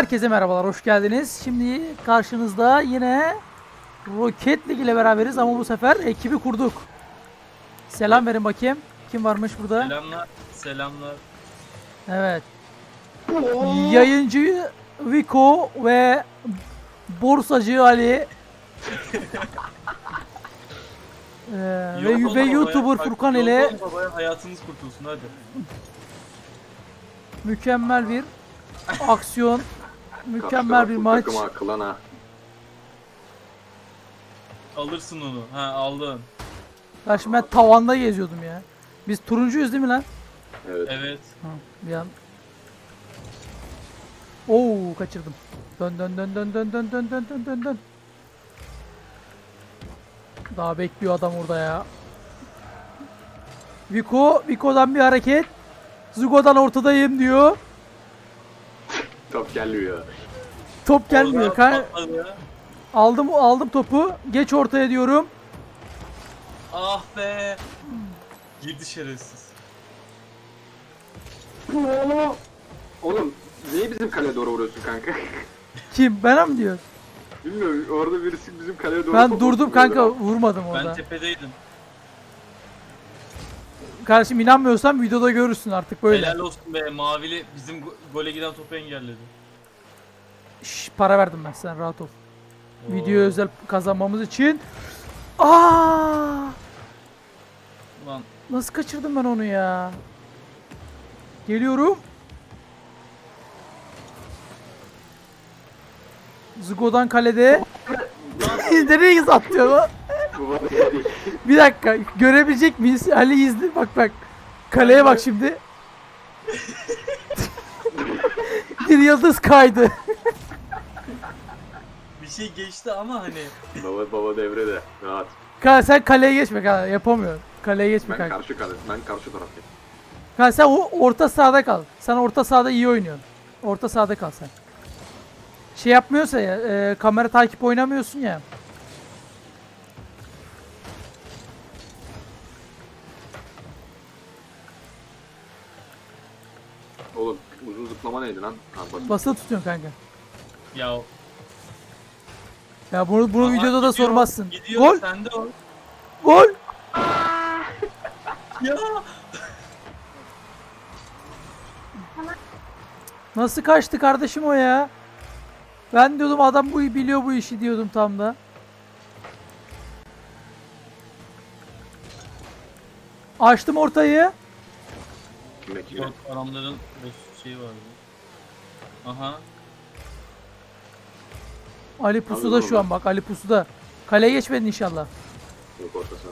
Herkese merhabalar, hoş geldiniz. Şimdi karşınızda yine Rocket League ile beraberiz ama bu sefer ekibi kurduk. Selam verin bakayım. Kim varmış burada? Selamlar. Selamlar. Evet. Yayıncı Vico ve borsacı Ali. Ee, ve, Yok ve YouTuber bak, Furkan yok ile olma babaya, hayatınız kurtulsun hadi. mükemmel bir aksiyon, mükemmel bir maç. Akılan ha. Alırsın onu. Ha aldın. Karşı ben tavanda geziyordum ya. Biz turuncuyuz değil mi lan? Evet. Evet. Ha, bir an. Oo kaçırdım. Dön dön dön dön dön dön dön dön dön dön dön. Daha bekliyor adam orada ya. Vico, Vico'dan bir hareket. Zugo'dan ortadayım diyor. Top gelmiyor. Top gelmiyor. Patladı ya. aldım aldım topu. Geç ortaya diyorum. Ah be. Girdi şerefsiz. Oğlum niye bizim kaleye doğru vuruyorsun kanka? Kim? Ben mi diyor? Bilmiyorum orada birisi bizim kaleye doğru Ben top durdum kanka vurmadım orada. Ben tepedeydim. Kardeşim inanmıyorsan videoda görürsün artık böyle. Helal olsun be. Mavili bizim go- gole giden topu engelledi. Şş, para verdim ben sen rahat ol. Oo. Video özel kazanmamız için. Aa! Ulan Nasıl kaçırdım ben onu ya? Geliyorum. Zgodan kalede. Nereye atıyor lan? Bir dakika görebilecek miyiz? Ali izle bak bak. Kaleye bak şimdi. bir yıldız kaydı. bir şey geçti ama hani. baba baba devrede. Rahat. Kanka sen kaleye geçme kanka yapamıyor. Kaleye geçme Ben kanka. karşı kale. Ben karşı taraftayım. Kanka sen o orta sahada kal. Sen orta sahada iyi oynuyorsun. Orta sahada kal sen. Şey yapmıyorsa ya, e, kamera takip oynamıyorsun ya. Oğlum uzun zıplama neydi lan? Ha. Basılı tutuyorsun kanka. Ya. Ya bunu bunu Aha, videoda da gidiyor, sormazsın. Gidiyor. Gol! Sende o. Gol! Ya. Nasıl kaçtı kardeşim o ya? Ben diyordum adam bu biliyor bu işi diyordum tam da. Açtım ortayı. Kime kime? Yok adamların bir şey vardı. Aha. Ali pusuda şu an bak Ali pusuda. Kaleye geçmedin inşallah. Yok ortası.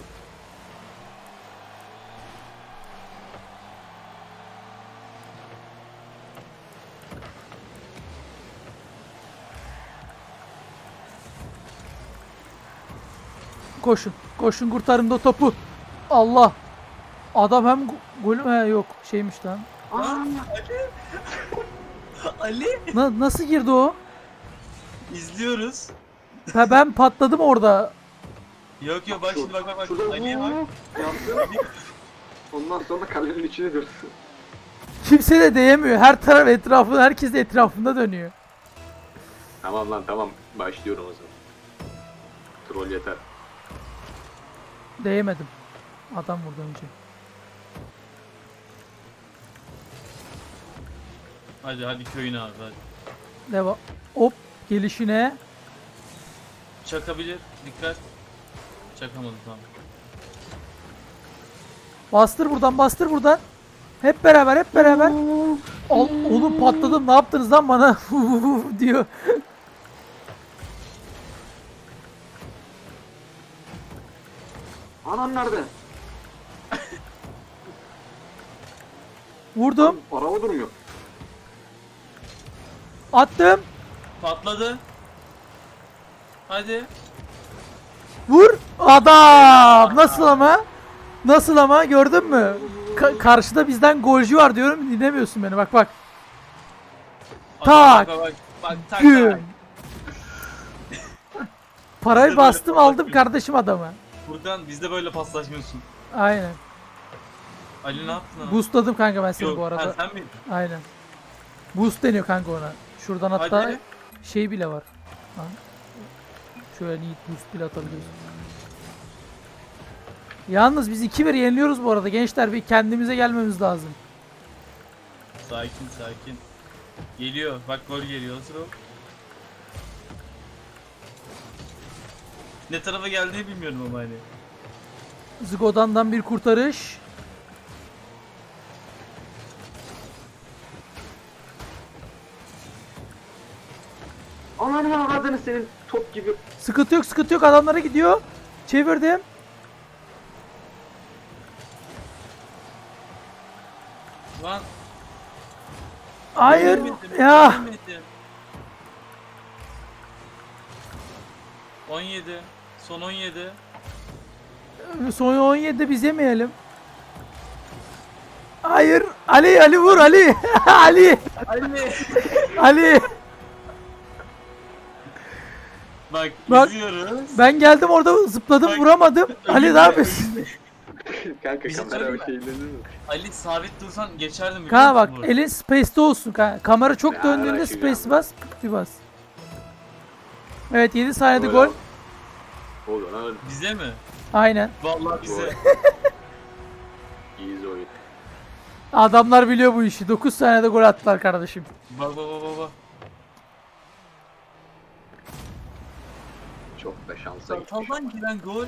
Koşun. Koşun kurtarın da topu. Allah. Adam hem go- gol he yok şeymiş lan. Aa, Ali. Ali. Na- nasıl girdi o? İzliyoruz. Ha, ben patladım orada. Yok yok bak şimdi bak bak bak. Şurada Ali'ye bak. Yaptı. Ondan sonra kalenin içine dursun. Kimse de değemiyor. Her taraf etrafında, herkes de etrafında dönüyor. Tamam lan tamam. Başlıyorum o zaman. Troll yeter. Değemedim. Adam vurdu önce. Hadi hadi köyüne abi hadi. Deva. Hop gelişine. Çakabilir. Dikkat. Çakamadı tamam. Bastır buradan, bastır buradan. Hep beraber, hep beraber. Al, oğlum patladım. Ne yaptınız lan bana? diyor. Anam nerede? Vurdum, Araba durmuyor. Attım. Patladı. Hadi. Vur. Adam. Nasıl ama? Nasıl ama? Gördün mü? Ka- karşıda bizden golcü var diyorum. Dinlemiyorsun beni. Bak bak. Tak. Bak bak tak Güm. tak. Parayı bastım aldım kardeşim adamı. Furkan bizde böyle paslaşmıyorsun. Aynen. Ali ne yaptın lan? Boostladım kanka ben seni Yok, bu arada. Ha, sen miydin? Aynen. Boost deniyor kanka ona. Şuradan hatta Hadi. şey bile var. Lan. Şöyle need boost bile atabiliyorsun. Yalnız biz 2-1 yeniliyoruz bu arada gençler bir kendimize gelmemiz lazım. Sakin sakin. Geliyor. Bak gol geliyor. Hazır ol. Ne tarafa geldiğini bilmiyorum ama hani. Zgodan'dan bir kurtarış. Ananı senin top gibi. Sıkıntı yok sıkıntı yok adamlara gidiyor. Çevirdim. Lan. Hayır. Göremedim, Ya. göremedim. 17. Son 17. Son 17'de biz yemeyelim. Hayır. Ali Ali vur Ali. Ali. Ali. Ali. Bak, Bak. izliyoruz. Ben geldim orada zıpladım Bak, vuramadım. Ali ne yapıyorsun? Kanka şey kamera söyleyeyim o şeylenir mi? Ali sabit dursan geçerdim biliyor Kanka bak musun bu? elin space'te olsun kanka. Kamera çok Ya, döndüğünde uğraşacağım. space bas, bir bas. Evet 7 saniyede Gol gol. al. Oldu lan. Bize mi? Aynen. Vallahi bize. İyiyiz oyun. Adamlar biliyor bu işi. 9 saniyede gol attılar kardeşim. bak bak bak bak, bak. Çok da şansa gitmiş. Kartaldan giren gol.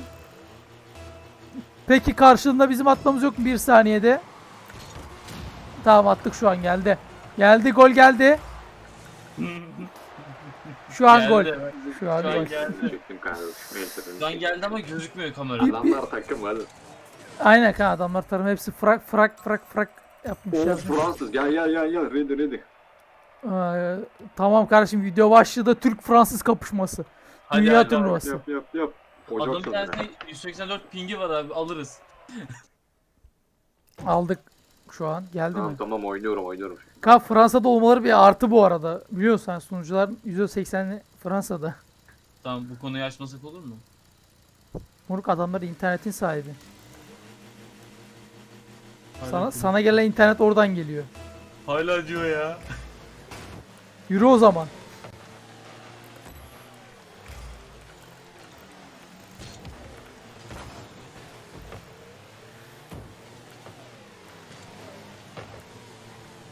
Peki karşılığında bizim atmamız yok mu 1 saniyede? Tamam attık şu an geldi. Geldi gol geldi. Şu an Geldi. gol. Şu an Şu an gol. geldi. Çektim. Şu an geldi ama gözükmüyor kamera. Adamlar takım var. Aynen kanka adamlar tarım hepsi frak frak frak frak yapmışlar. Oo Fransız gel gel gel gel ready ready. Ee, tamam kardeşim video başladı Türk Fransız kapışması. Hadi, Dünya hadi, turnuvası. Yap yap yap. Adamın Ocak sonu. kendisine 184 pingi var abi alırız. Aldık şu an. Geldi Tamam mi? tamam oynuyorum oynuyorum. Ka Fransa'da olmaları bir artı bu arada. Biliyorsun sunucular %80'i Fransa'da. Tamam bu konuyu açmasak olur mu? Moruk adamlar internetin sahibi. Sana sana gelen internet oradan geliyor. Hala diyor ya. Yürü o zaman.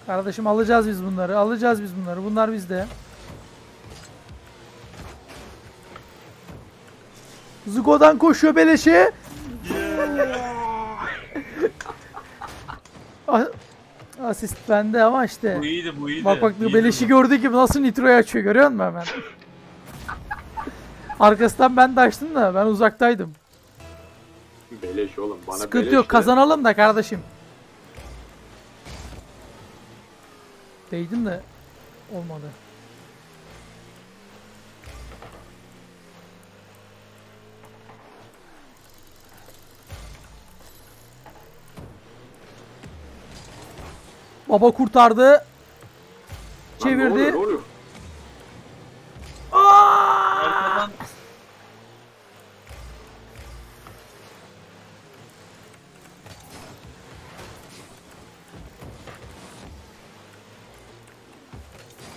Kardeşim alacağız biz bunları. Alacağız biz bunları. Bunlar bizde. Zugo'dan koşuyor beleşe. A- Asist bende ama işte. Bu iyiydi bu iyiydi. Bak bak İyiydi beleşi bu. gördüğü gibi nasıl nitroyu açıyor görüyor musun hemen? Arkasından ben de açtım da ben uzaktaydım. Beleş oğlum bana Sıkıntı beleş yok de- kazanalım da kardeşim. Değdim de olmadı. Baba kurtardı. Lan ne Çevirdi. oluyor, ne oluyor?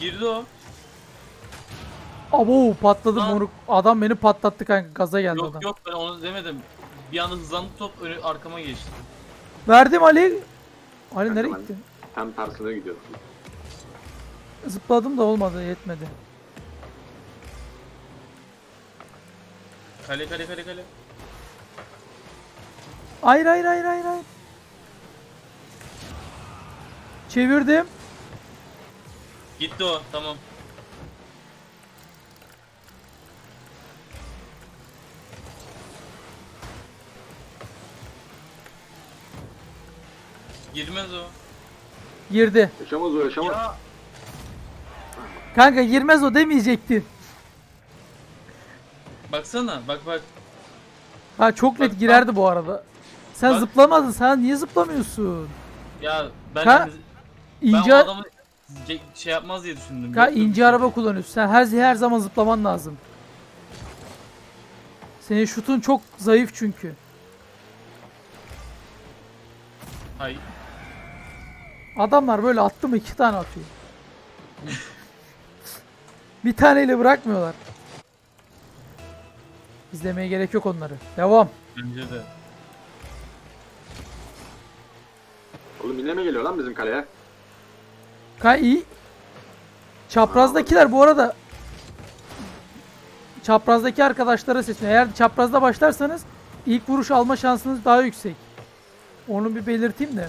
Girdi o. Abo patladı Lan. moruk. Adam beni patlattı kanka. Gaza geldi Yok adam. yok ben onu demedim. Bir anda hızlandı top önü arkama geçti. Verdim Ali. Ali nereye gitti? Tam tersine gidiyorsun. Zıpladım da olmadı yetmedi. Kale kale kale kale. Hayır hayır hayır hayır hayır. Çevirdim. Gitti o tamam. Girmez o. Girdi. Yaşamaz o yaşamaz. Ya Kanka girmez o demeyecekti. baksana bak bak. Ha çok net Bak, girerdi bu arada. Sen Bak. zıplamadın. Sen niye zıplamıyorsun? Ya ben Ka- ben İnce, o adamı ce- şey yapmaz diye düşündüm. bir ince araba kullanıyorsun. Sen her her zaman zıplaman lazım. Senin şutun çok zayıf çünkü. Hayır. Adamlar böyle attı mı iki tane atıyor. Bir taneyle bırakmıyorlar. İzlemeye gerek yok onları. Devam. Bence de. Oğlum yine mi geliyor lan bizim kaleye? Kay iyi. Çaprazdakiler bu arada çaprazdaki arkadaşlara seçin. Eğer çaprazda başlarsanız ilk vuruş alma şansınız daha yüksek. Onu bir belirteyim de.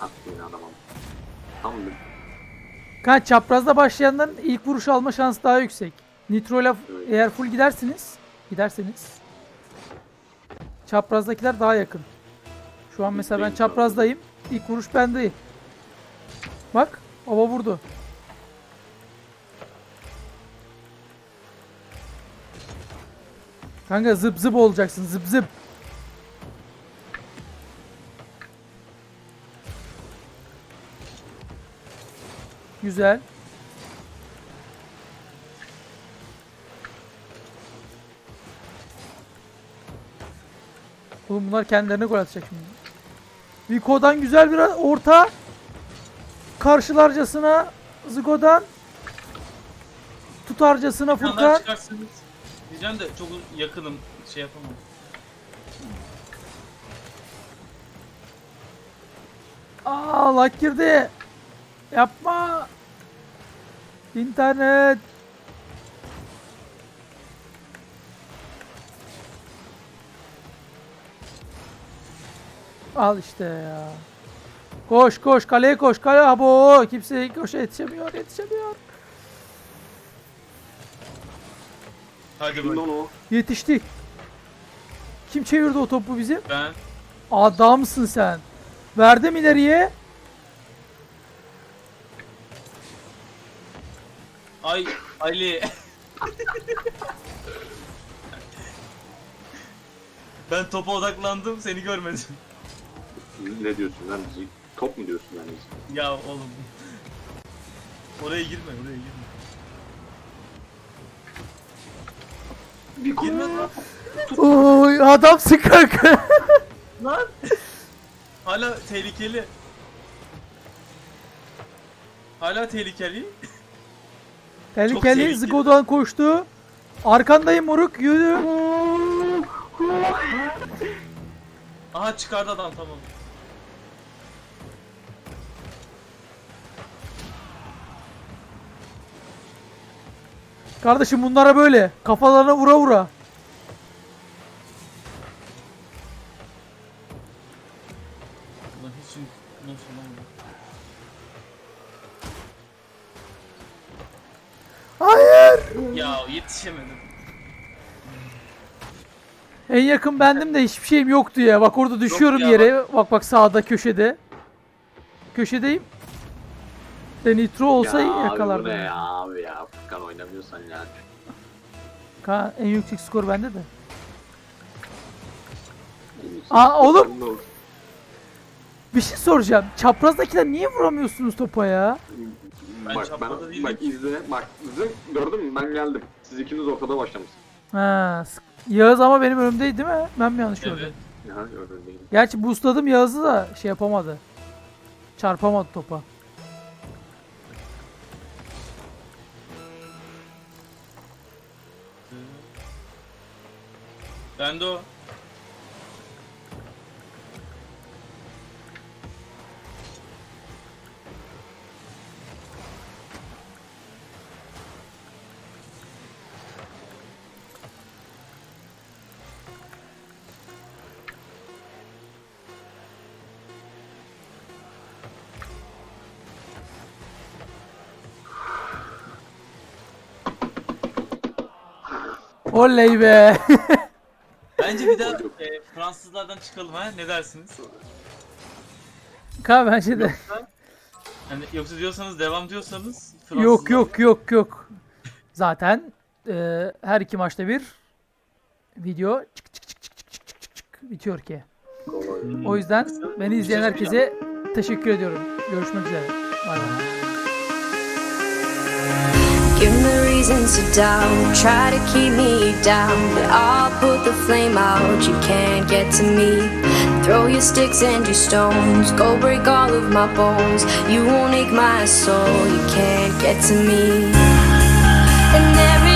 Hakkı yine adamım. Tam bir Ka çaprazda başlayanların ilk vuruş alma şansı daha yüksek. Nitro ile Evet. eğer full gidersiniz, giderseniz çaprazdakiler daha yakın. Şu an mesela ben çaprazdayım. İlk vuruş bende. Bak, hava vurdu. Kanka zıp zıp olacaksın, zıp zıp. Güzel. Oğlum bunlar kendilerine gol atacak şimdi. Vico'dan güzel bir orta. Karşılarcasına Zigo'dan tutarcasına Furkan. Çıkarsınız. Diyeceğim de çok yakınım. Şey yapamam. Aa lak girdi. Yapma. İnternet. Al işte ya. Koş koş kaleye koş kale abo kimse koşa yetişemiyor yetişemiyor. Hadi bak. onu. Yetiştik. Kim çevirdi o topu bizim? Ben. Adamsın sen. Verdim ileriye. Ay Ali. ben topa odaklandım seni görmedim. Ne diyorsun lan? Zi- Top mu diyorsun yani? Ya oğlum. Oraya girme oraya girme. Girme lan. Oy adamsın kanka. Lan. Hala tehlikeli. Hala tehlikeli. Tehlikeli tehlikeli. Zigo'dan koştu. Arkandayım moruk yürü. Aha çıkardı adam tamam. Kardeşim bunlara böyle. Kafalarına vura vura. Ulan hiç nasıl lan bu? Hayır. Ya yetişemedim. En yakın bendim de hiçbir şeyim yoktu ya. Bak orada düşüyorum ya, yere. Bak bak sağda köşede. Köşedeyim. De nitro olsa ya yakalardım. ne ya abi ya. Furkan oynamıyorsan yani. Ka- en yüksek skor bende de. Aa, oğlum. Bir şey soracağım. Çaprazdakiler niye vuramıyorsunuz topa ya? Ben bak ben, değilim bak izle bak izle gördün mü ben geldim. Siz ikiniz ortada başlamışsınız. Ha, Yağız ama benim önümdeydi değil mi? Ben mi yanlış gördüm? Evet. Ya gördün değil. Gerçi boostladım Yağız'ı da şey yapamadı. Çarpamadı topa. matando. Oley. Bence bir daha e, Fransızlardan çıkalım ha ne dersiniz? Ka bence de. Hani yoksa diyorsanız devam diyorsanız Yok Fransızlar- yok yok yok. Zaten e, her iki maçta bir video çık çık çık çık çık çık çık çık çık bitiyor ki. O yüzden beni izleyen herkese teşekkür ediyorum. Görüşmek üzere. Bay bay. Reasons to doubt, try to keep me down, but I'll put the flame out. You can't get to me. Throw your sticks and your stones. Go break all of my bones. You won't ache my soul. You can't get to me. And there